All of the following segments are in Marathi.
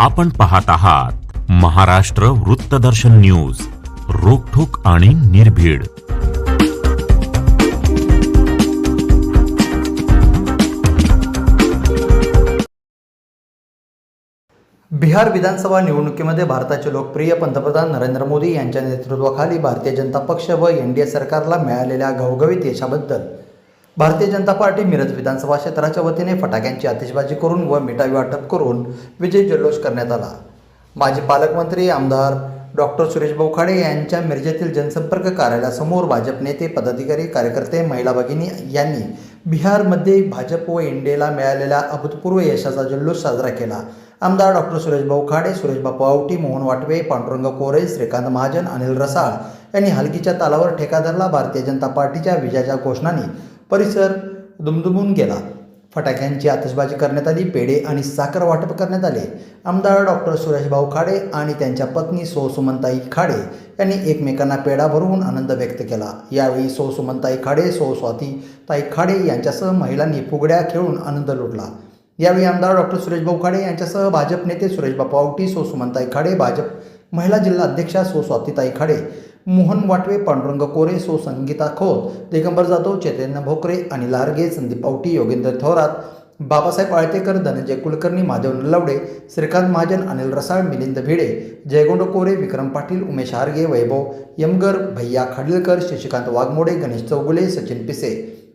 आपण पाहत आहात महाराष्ट्र वृत्तदर्शन न्यूज रोखोक आणि निर्भीड. बिहार विधानसभा निवडणुकीमध्ये भारताचे लोकप्रिय पंतप्रधान नरेंद्र मोदी यांच्या नेतृत्वाखाली भारतीय जनता पक्ष व एन डी ए सरकारला मिळालेल्या घवघवीत यशाबद्दल भारतीय जनता पार्टी मिरज विधानसभा क्षेत्राच्या वतीने फटाक्यांची आतिषबाजी करून व मिठाई वाटप करून विजय जल्लोष करण्यात आला. माजी पालकमंत्री आमदार डॉक्टर सुरेश बोखाडे यांच्या मिरजेतील जनसंपर्क कार्यालयासमोर भाजप नेते पदाधिकारी कार्यकर्ते महिला भगिनी यांनी बिहारमध्ये भाजप व इंडियाला मिळालेल्या अभूतपूर्व यशाचा जल्लोष साजरा केला. आमदार डॉक्टर सुरेश बोखाडे खाडे सुरेश बापू आवटी मोहन वाटवे पांडुरंग कोरे श्रीकांत महाजन अनिल रसाळ यांनी हलकीच्या तालावर ठेका धरला. भारतीय जनता पार्टीच्या विजयाच्या घोषणांनी परिसर दुमदुमून गेला. फटाक्यांची आतषबाजी करण्यात आली पेढे आणि साखर वाटप करण्यात आले. आमदार डॉक्टर सुरेशभाऊ खाडे आणि त्यांच्या पत्नी सो सुमनताई खाडे यांनी एकमेकांना पेढा भरवून आनंद व्यक्त केला. यावेळी सो सुमनताई खाडे सो स्वातीताई खाडे यांच्यासह महिलांनी फुगड्या खेळून आनंद लुटला. यावेळी आमदार डॉक्टर सुरेशभाऊ खाडे यांच्यासह भाजप नेते सुरेशबापू आवटी सो सुमनताई खाडे भाजप महिला जिल्हा अध्यक्षा सो स्वातीताई खाडे मोहन वाटवे पांडुरंग कोरे सो संगीता खोत दिगंबर जाधव चैतन्य भोकरे अनिल हारगे संदीप आवटी योगेंद्र थोरात बाबासाहेब आळतेकर धनंजय कुलकर्णी महादेव नलवडे श्रीकांत महाजन अनिल रसाळ मिलिंद भिडे जयगोंड कोरे विक्रम पाटील उमेश हारगे वैभव यमगर भैया खाडीलकर शशिकांत वाघमोडे गणेश चौगुले सचिन पिसे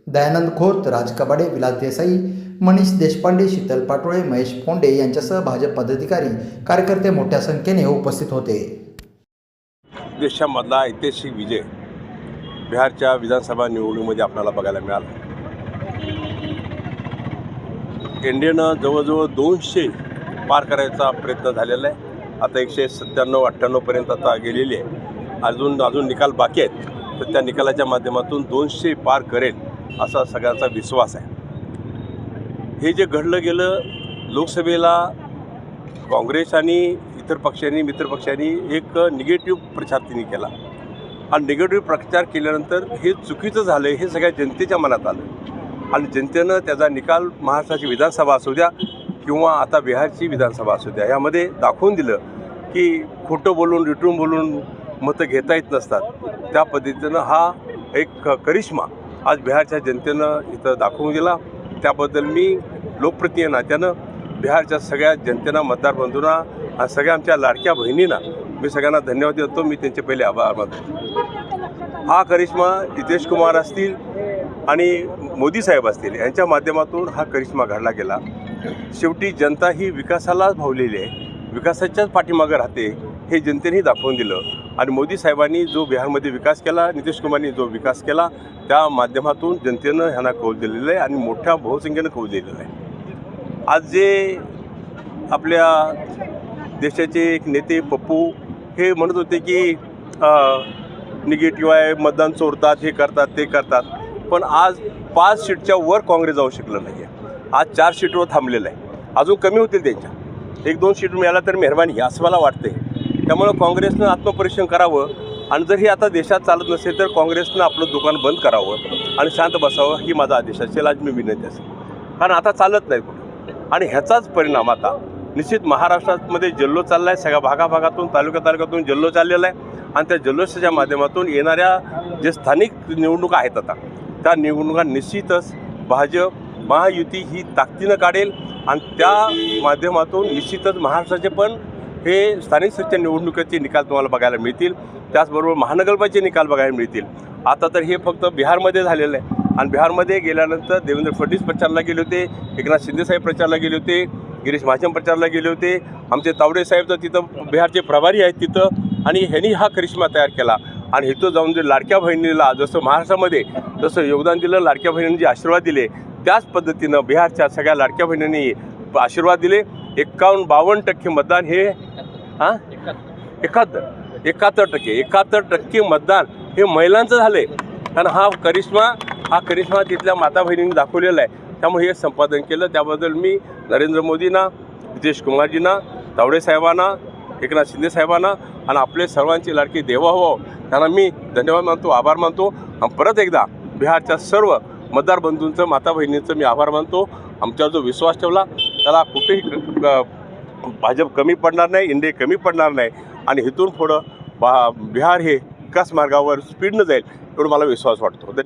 दयानंद खोत राज कबाडे विलास देसाई मनीष देशपांडे शीतल पाटोळे महेश फोंडे यांच्यासह भाजप पदाधिकारी कार्यकर्ते मोठ्या संख्येने उपस्थित होते. देशामधला ऐतिहासिक विजय बिहारच्या विधानसभा निवडणुकीमध्ये आपल्याला बघायला मिळाला. एन डी एनं जवळजवळ दोनशे पार करायचा प्रयत्न झालेला आहे. आता एकशे सत्त्याण्णव अठ्ठ्याण्णवपर्यंत आता गेलेली आहे. अजून अजून निकाल बाकी आहेत. तर त्या निकालाच्या माध्यमातून दोनशे पार करेल असा सगळ्यांचा विश्वास आहे. हे जे घडलं गेलं लोकसभेला काँग्रेस आणि इतर पक्षांनी मित्रपक्षांनी एक निगेटिव्ह प्रचार तिने केला. आणि निगेटिव्ह प्रचार केल्यानंतर हे चुकीचं झालं हे सगळ्या जनतेच्या मनात आलं आणि जनतेनं त्याचा निकाल महाराष्ट्राची विधानसभा असू द्या किंवा आता बिहारची विधानसभा असू द्या यामध्ये दाखवून दिलं की खोटं बोलून रिटून बोलून मतं घेता येत नसतात. त्या पद्धतीनं हा एक करिश्मा आज बिहारच्या जनतेनं इथं दाखवून दिला. त्याबद्दल मी लोकप्रतिनिधी नात्यानं बिहारच्या सगळ्या जनतेना मतदार बंधूंना आणि सगळ्या आमच्या लाडक्या बहिणींना मी सगळ्यांना धन्यवाद देतो. मी त्यांचे पहिले आभार मानतो. हा करिश्मा नितेश कुमार असतील आणि मोदी साहेब असतील यांच्या माध्यमातून हा करिश्मा घडला गेला. शेवटी जनता ही विकासालाच भावलेली आहे. विकासाच्याच पाठीमागं राहते हे जनतेनेही दाखवून दिलं. आणि मोदी साहेबांनी जो बिहारमध्ये विकास केला नितीश कुमारनी जो विकास केला त्या माध्यमातून जनतेनं ह्यांना कौल दिलेलं आहे आणि मोठ्या बहुसंख्येनं कौल दिलेलं आहे. आज जे आपल्या देशाचे एक नेते पप्पू हे म्हणत होते की निगेटिव्ह आहे मतदान चोरतात हे करतात ते करतात. पण आज पाच सीटच्या वर काँग्रेस जाऊ शकलं नाही आहे आज चार सीटवर थांबलेलं आहे. अजून कमी होतील त्यांच्या. एक दोन सीट मिळाला तर मेहरबानी असं मला वाटते त्यामुळं काँग्रेसनं आत्मपरीक्षण करावं आणि जर हे आता देशात चालत नसेल तर काँग्रेसनं आपलं दुकान बंद करावं आणि शांत बसावं ही माझा आदेश असेल आज मी विनंती असेल कारण आता चालत नाही कुठं. आणि ह्याचाच परिणाम आता निश्चित महाराष्ट्रामध्ये जल्लो चालला आहे सगळ्या भागाभागातून तालुक्या तालुक्यातून जल्लो चाललेला आहे. आणि त्या जल्लोषाच्या माध्यमातून येणाऱ्या जे स्थानिक निवडणुका आहेत आता त्या निवडणुका निश्चितच भाजप महायुती ही ताकदीनं काढेल. आणि त्या माध्यमातून निश्चितच महाराष्ट्राचे पण हे स्थानिक स्वराज्य निवडणुकीचे निकाल तुम्हाला बघायला मिळतील. त्याचबरोबर महानगरपालिकेचे निकाल बघायला मिळतील. आता तर हे फक्त बिहारमध्ये झालेलं आहे. आणि बिहारमध्ये गेल्यानंतर देवेंद्र फडणवीस प्रचारला गेले होते एकनाथ शिंदेसाहेब प्रचारला गेले होते गिरीश महाजन प्रचारला गेले होते आमचे तावडे साहेब तर तिथं बिहारचे प्रभारी आहेत तिथं आणि ह्यांनी हा करिश्मा तयार केला. आणि इथं जाऊन जे लाडक्या बहिणीला जसं महाराष्ट्रामध्ये जसं योगदान दिलं लाडक्या बहिणींनी जे आशीर्वाद दिले त्याच पद्धतीनं बिहारच्या सगळ्या लाडक्या बहिणींनी आशीर्वाद दिले. एक्कावन्न बावन्न टक्के मतदान हे हां? एकाहत्तर. एकाहत्तर टक्के. एकाहत्तर टक्के मतदान हे महिलांचं झालं आहे कारण हा करिश्मा हा करिश्मा तिथल्या माता बहिणींनी दाखवलेला आहे. त्यामुळे हे संपादन केलं. त्याबद्दल मी नरेंद्र मोदींना नितेश कुमारजींना तावडे साहेबांना एकनाथ शिंदे साहेबांना आणि आपले सर्वांची लाडकी देवा हो. त्यांना मी धन्यवाद मानतो आभार मानतो. आणि परत एकदा बिहारच्या सर्व मतदार बंधूंचं माता बहिणींचं मी आभार मानतो. आमच्यावर जो विश्वास ठेवला त्याला कुठेही भाजप कमी पडणार नाही इंडिया कमी पडणार नाही. आणि इथून पुढं बा बिहार हे विकास मार्गावर स्पीडनं जाईल एवढं मला विश्वास वाटतो. धन्यवाद.